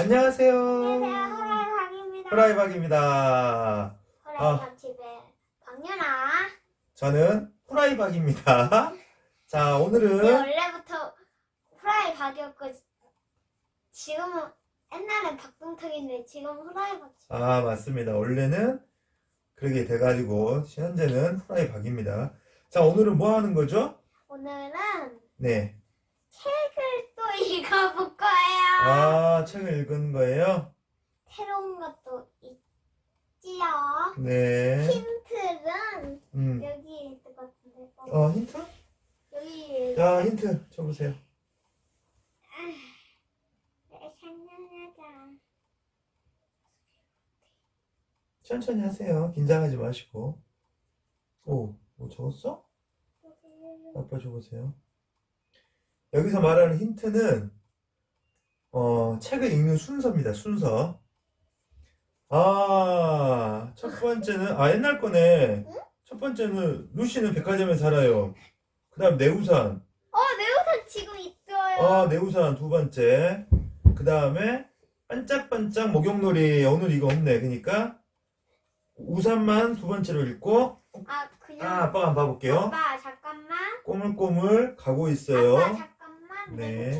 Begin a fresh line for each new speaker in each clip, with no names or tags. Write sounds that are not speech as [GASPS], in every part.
안녕하세요.
안녕하세요. 호라이박입니다.
후라이박입니다.
호라이박 집에 박연아.
저는 후라이박입니다. [LAUGHS] 자,
네,
오늘은
원래부터 호라이박이었고 지금은 옛날엔 박동탁인데 지금 호라이박. 집.
아, 맞습니다. 원래는 그렇게 돼가지고 현재는 후라이박입니다. 자, 오늘은 뭐 하는 거죠?
오늘은
네.
책을 또 읽어볼 거예요.
아, 책을 읽은 거예요?
새로운 것도 있지요.
네.
힌트는
음.
여기 있을 것 같은데. 어,
어, 힌트?
여기
자, 힌트 줘보세요.
네, 장난하자.
천천히 하세요. 긴장하지 마시고. 오, 뭐 적었어? 아빠 줘보세요. 여기서 말하는 힌트는 어, 책을 읽는 순서입니다. 순서. 아, 첫 번째는 아 옛날 거네. 첫 번째는 루시는 백화점에 살아요. 그 다음 내 우산.
어, 내 우산 지금 있어요.
아, 내 우산 두 번째. 그 다음에 반짝반짝 목욕놀이 오늘 이거 없네. 그러니까 우산만 두 번째로 읽고
아, 그냥.
아, 아빠가 한번 봐볼게요.
아빠 잠깐만.
꼬물꼬물 가고 있어요.
아빠 잠깐만.
네.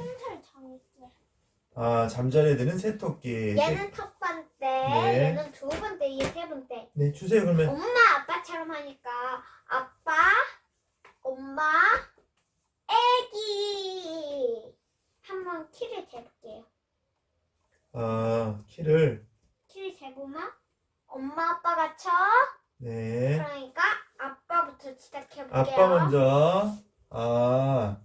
아, 잠자리에 드는 새토끼.
얘는 첫 번째,
네.
얘는 두 번째, 얘 세 번째.
네, 주세요, 그러면.
엄마 아빠처럼 하니까 아빠, 엄마, 애기. 한번 키를 재볼게요.
아, 키를.
키를 재보면 엄마 아빠가 쳐.
네.
그러니까 아빠부터 시작해볼게요.
아빠 먼저. 아,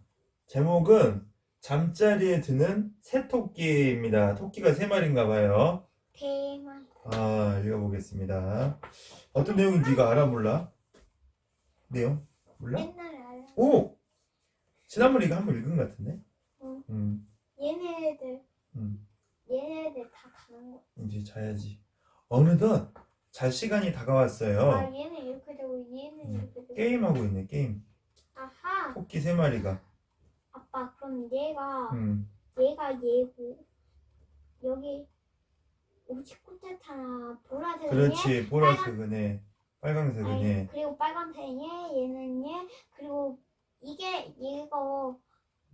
제목은 잠자리에 드는 새토끼입니다. 토끼가 세 마리인가 봐요.
대만.
아, 읽어보겠습니다. 어떤 내용인지 이거 알아, 몰라? 내용? 몰라?
옛날에 알아.
오! 지난번에 이거 한 번 읽은 것 같은데?
응.
음,
얘네들,
음.
얘네들 다 가는 거.
이제 자야지. 어느덧 잘 시간이 다가왔어요.
아 얘는 이렇게 되고 얘는
음.
이렇게 되고.
게임하고 있네, 게임.
아하.
토끼 세 마리가.
아빠 그럼 얘가
음,
얘가 얘고 여기 59자타나 보라색은 얘.
그렇지. 보라색은 해. 빨강색은
아니,
해.
그리고 빨간색은 얘, 얘는 얘, 그리고 이게 얘고,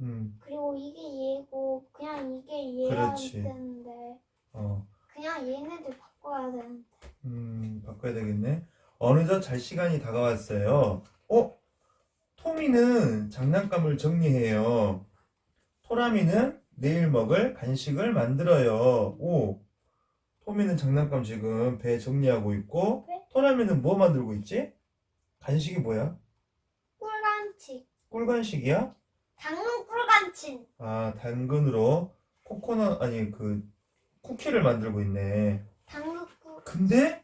음,
그리고 이게 얘고, 그냥 이게 얘야. 되는데,
어,
그냥 얘네들 바꿔야 되는데.
음, 바꿔야 되겠네. 어느덧 잘 시간이 다가왔어요. 어? 토미는 장난감을 정리해요. 토라미는 내일 먹을 간식을 만들어요. 오, 토미는 장난감 지금 배 정리하고 있고,
배?
토라미는 뭐 만들고 있지? 간식이 뭐야?
꿀간치.
꿀간식이야?
당근 꿀간치.
아, 당근으로 코코넛, 아니, 그, 쿠키를 만들고 있네.
당근 꿀.
근데,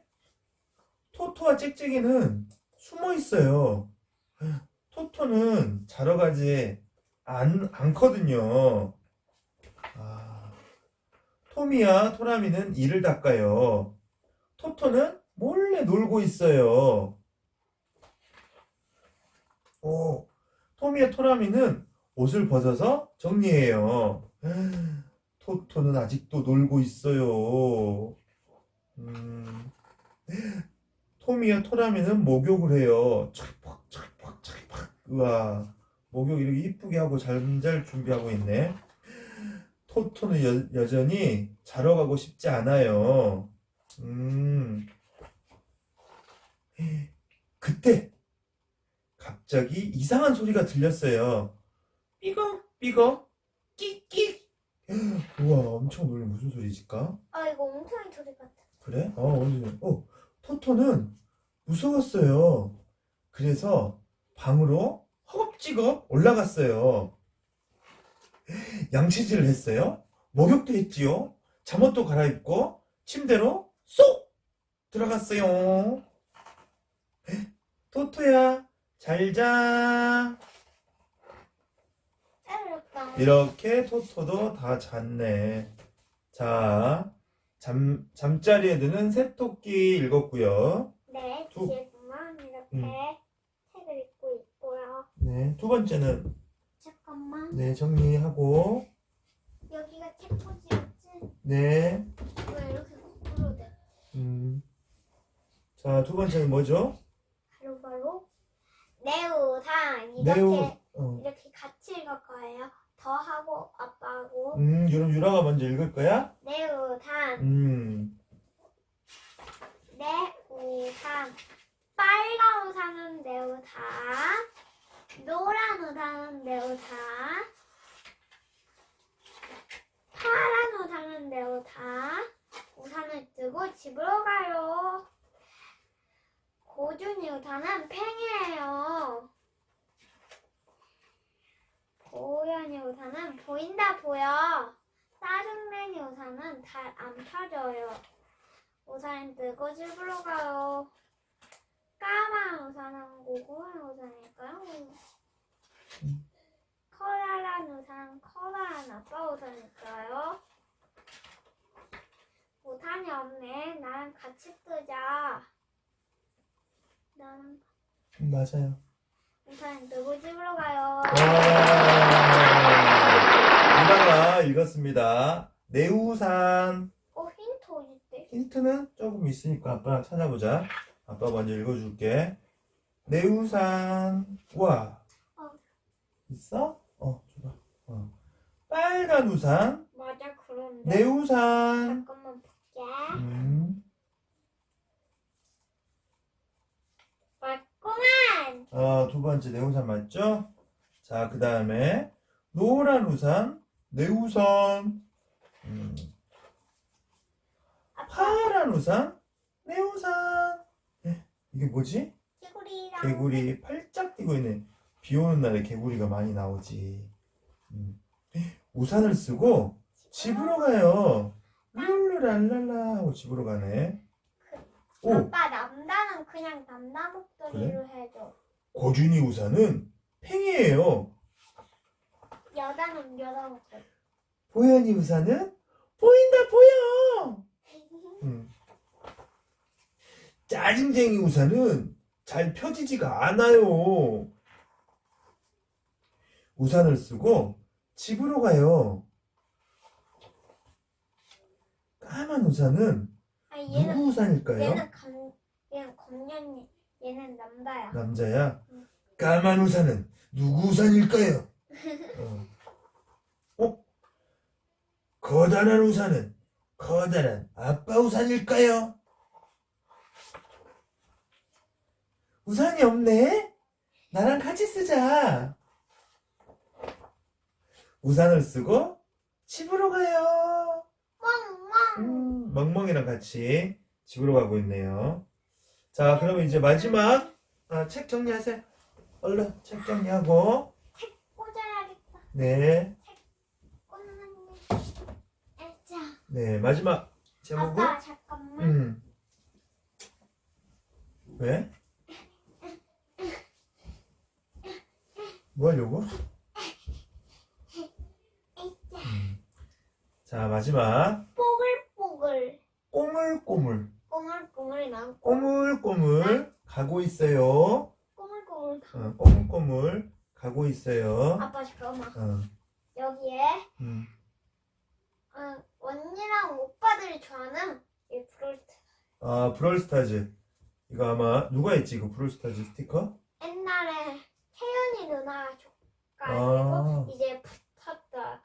토토와 짹짹이는 숨어 있어요. 토토는 자러 가지 않, 않거든요. 아, 토미와 토라미는 이를 닦아요. 토토는 몰래 놀고 있어요. 오, 토미와 토라미는 옷을 벗어서 정리해요. 토토는 아직도 놀고 있어요. 음, 토미와 토라미는 목욕을 해요. 찰팍. 우와, 목욕 이렇게 이쁘게 하고 잠잘 준비하고 있네. 토토는 여, 여전히 자러 가고 싶지 않아요. 음. 그때 갑자기 이상한 소리가 들렸어요. 삐걱 삐걱 끽끽. 우와 엄청 놀래 무슨 소리일까?
아, 이거 엉덩이 소리 같아.
그래? 어어 토토는 무서웠어요. 그래서 방으로 허겁지겁 올라갔어요. 양치질을 했어요. 목욕도 했지요. 잠옷도 갈아입고 침대로 쏙 들어갔어요. 토토야 잘 자. 이렇게 토토도 다 잤네. 자, 잠, 잠자리에 드는 새토끼 읽었고요.
네,
두-
뒤에 보면 이렇게
음. 네, 두 번째는
잠깐만.
네 정리하고
여기가 책 포지였지?
네.
왜 이렇게 거꾸로 돼?
음. 자, 두 번째는 뭐죠?
바로 바로 네오상 이렇게
네오. 어.
이렇게 같이 읽을 거예요. 더하고 아빠하고
음, 그럼 유라가 먼저 읽을 거야?
네오산
음.
네오산 빨간 우산은 네오산 노란 우산은 네오산 파란 우산은 네오산 우산을 뜨고 집으로 가요. 고준이 우산은 팽이에요. 고현이 우산은 보인다 보여. 짜증내니 우산은 잘 안 펴져요. 우산 뜨고 집으로 가요. 까만 우산은 고고한 우산일까요? 커다란 우산, 커다란 아빠 우산일까요? 우산이 없네. 나랑 같이 뜨자.
음, 맞아요.
우산 뜨고 집으로 가요.
와. 유라가 읽었습니다. 내우산.
어, 힌트 어딨대?
힌트는 조금 있으니까 아빠랑 찾아보자. 아빠 먼저 읽어줄게. 내 우산. 와.
어.
있어? 어, 줘봐. 어. 빨간 우산.
맞아, 그런데.
내 우산.
잠깐만 볼게.
음.
맞구만!
어, 두 번째 내 우산 맞죠? 자, 그 다음에 노란 우산. 내 우산. 음.
아빠,
파란 우산. 에, 이게 뭐지?
개구리랑.
개구리 팔짝 뛰고 있네. 비 오는 날에 개구리가 많이 나오지. 음. 우산을 쓰고 집으로 가요. 룰루랄랄라 하고 집으로 가네. 오,
아빠, 남자는 그냥 남자 목소리로 해줘.
고준이 우산은 팽이에요.
여자는 여자 목소리.
보현이 우산은 보인다 보여. [LAUGHS] 음. 짜증쟁이 우산은 잘 펴지지가 않아요. 우산을 쓰고 집으로 가요. 까만 우산은
아니, 얘는,
누구 우산일까요?
얘는 감, 얘는 검년이, 얘는 남자야.
남자야.
응.
까만 우산은 누구 우산일까요? [LAUGHS] 어. 어? 거단한 우산은 커다란 아빠 우산일까요? 우산이 없네? 나랑 같이 쓰자. 우산을 쓰고 집으로 가요.
멍멍.
음, 멍멍이랑 같이 집으로 가고 있네요. 자, 그러면 이제 마지막 아, 책 정리하세요. 얼른 책 정리하고
꽂아야겠다.
네,
꽂는 자,
네 마지막 제목은
아빠 잠깐만.
음. 왜? 뭐 하려고?
에이자.
자, 마지막
뽀글뽀글.
꼬물꼬물
꼬물꼬물 난
꼬물꼬물 가고 있어요.
꼬물꼬물.
어, 꼬물꼬물 가고 있어요.
아빠 잠깐만.
어,
여기에
음.
어, 언니랑 오빠들이 좋아하는 이 브롤트.
아, 브롤스타즈. 이거 아마 누가 있지? 이거 브롤스타즈 스티커?
옛날에 태연이 누나
아.
조카이고 이제 붙었다.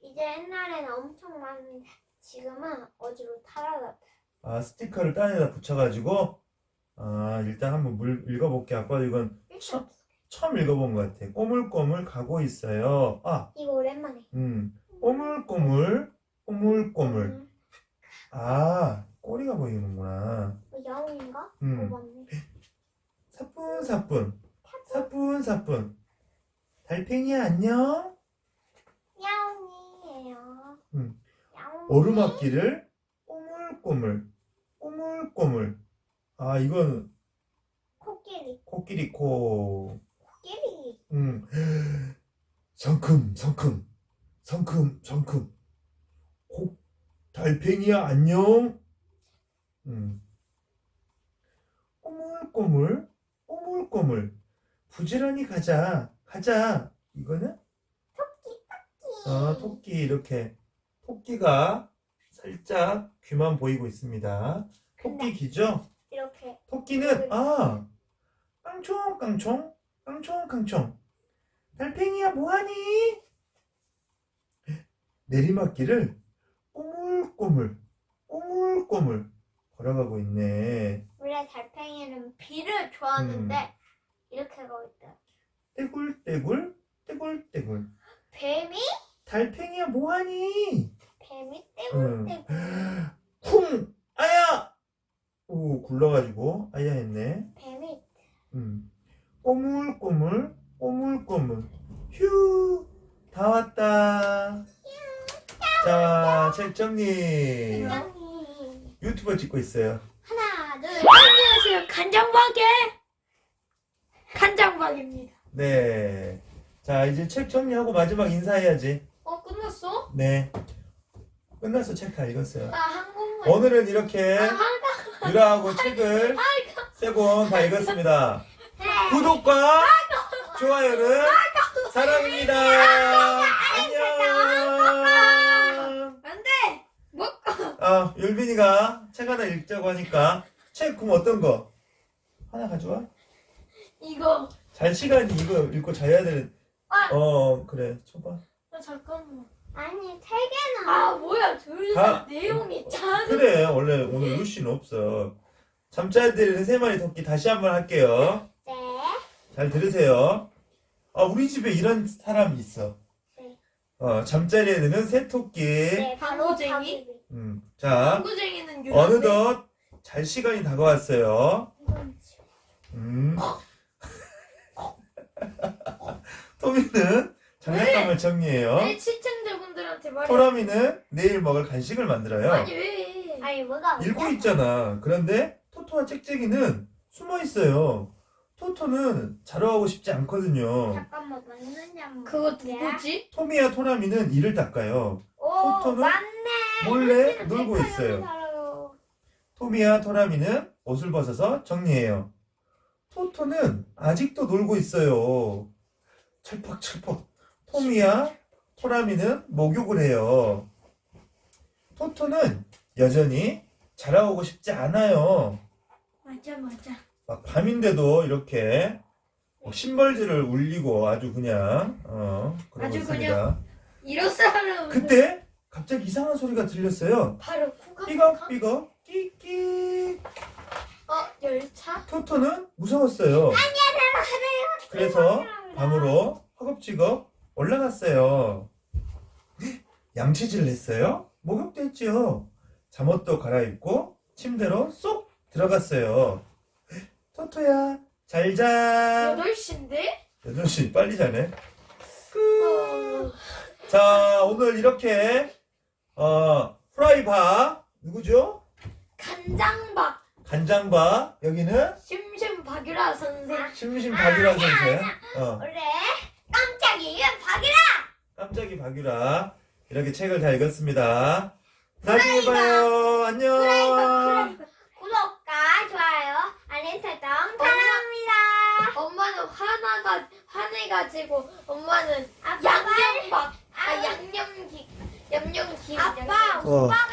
이제 옛날에는 엄청 많은데 지금은 어디로 타라갔다.
아, 스티커를 딴에다 붙여가지고 아, 일단 한번 물, 읽어볼게. 아빠 이건
일단
처음 읽어본 것 같아. 꼬물꼬물 가고 있어요. 아,
이거 오랜만에.
음, 꼬물꼬물, 꼬물꼬물.
음,
아, 꼬리가 보이는구나.
뭐 야옹인가?
음,
어 맞네.
사뿐사뿐, 사뿐사뿐. 달팽이 안녕.
야옹이에요.
음.
야옹이.
오르막길을 꼬물꼬물, 꼬물꼬물. 아, 이건
코끼리.
코끼리 코.
코끼리.
음, 성큼, 성큼, 성큼, 성큼. 코, 달팽이야, 안녕. 음. 꼬물꼬물, 꼬물꼬물. 부지런히 가자, 가자. 이거는?
토끼 토끼.
어, 토끼, 이렇게. 토끼가 살짝 귀만 보이고 있습니다. 토끼 귀죠?
이렇게
토끼는 아 깡총 깡총 깡총 깡총 달팽이야 뭐하니? 내리막길을 꼬물꼬물 꼬물꼬물 걸어가고 있네.
원래 달팽이는 비를 좋아하는데
음.
이렇게 가고 있다.
떼굴떼굴 떼굴떼굴.
뱀이?
달팽이야 뭐하니?
뱀이
음.
떼굴떼굴. [GASPS]
쿵! 아야! 오 굴러가지고. 아야 했네.
뱀이
음. 꼬물꼬물 꼬물꼬물. 휴! 다 왔다. 자 책정님
굉장히
유튜버 찍고 있어요.
하나 둘
안녕하세요. 간장박의 간장박입니다.
네 자 이제 책 정리하고 마지막 인사해야지
어 끝났어?
네 끝났어 책 다 읽었어요
나 한국말.
오늘은 이렇게
아,
유라하고 책을 세 권 다 읽었습니다
네.
구독과 좋아요는 사랑입니다 안녕
안돼. 뭐?
아, 율빈이가 책 하나 읽자고 하니까 책 그럼 어떤 거? 하나 가져와.
이거.
잘 시간이 이거 읽고 자야 되는.
아.
어, 그래. 쳐봐.
아 잠깐만.
아니 세 개나
아 뭐야 둘
다-
다 내용이 작은.
그래. 원래 오늘 루시는 없어. 잠잘 때는 세 마리 토끼 다시 한번 할게요.
네
잘 들으세요. 아, 우리 집에 이런 사람이 있어.
네.
어, 잠자리에 드는 새 토끼.
네,
방구쟁이?
음, 자,
방구쟁이는 유라.
어느덧 잘 시간이 다가왔어요.
이건.
음. 토미는 장난감을 정리해요.
내 시청자분들한테 말해.
토라미는 내일 먹을 간식을 만들어요.
아니 왜?
아니 뭐가
읽고? 있잖아. 그런데 토토와 짹짹이는 숨어 있어요. 토토는 자러하고 싶지 않거든요.
잠깐만 맞느냐
그거 누구지?
토미와 토라미는 이를 닦아요.
오
토토는
맞네
몰래 놀고
있어요.
토미와 토라미는 옷을 벗어서 정리해요. 토토는 아직도 놀고 있어요. 철퍽철퍽. 토미와 토라미는 목욕을 해요. 토토는 여전히 자라오고 싶지 않아요.
맞아 맞아.
막 밤인데도 이렇게 뭐 심벌질을 울리고 아주 그냥 어 그러고
아주
있습니다.
이런 사람.
그때 갑자기 이상한 소리가 들렸어요.
바로 쿠가.
삐걱 삐걱 끼끼.
어 열차?
토토는 무서웠어요. 그래서 방으로 허겁지겁 올라갔어요. 양치질을 했어요. 목욕도 했지요. 잠옷도 갈아입고 침대로 쏙 들어갔어요. 토토야, 잘 자.
8시인데?
8시 빨리 자네.
어...
자, 오늘 이렇게 어, 프라이바 누구죠?
간장박
간장바 여기는
심심 박유라 선생
심심 박유라 선생. 어.
원래 깜짝이야 박이라
깜짝이 박유라 이렇게 책을 다 읽었습니다. 나중에 봐요. 안녕.
구독과 좋아요 알림 설정 사랑합니다
엄마는 화나가 화내가지고 엄마는
아빠가
양념박 아 양념 기 양념기
아빠
어.
오빠가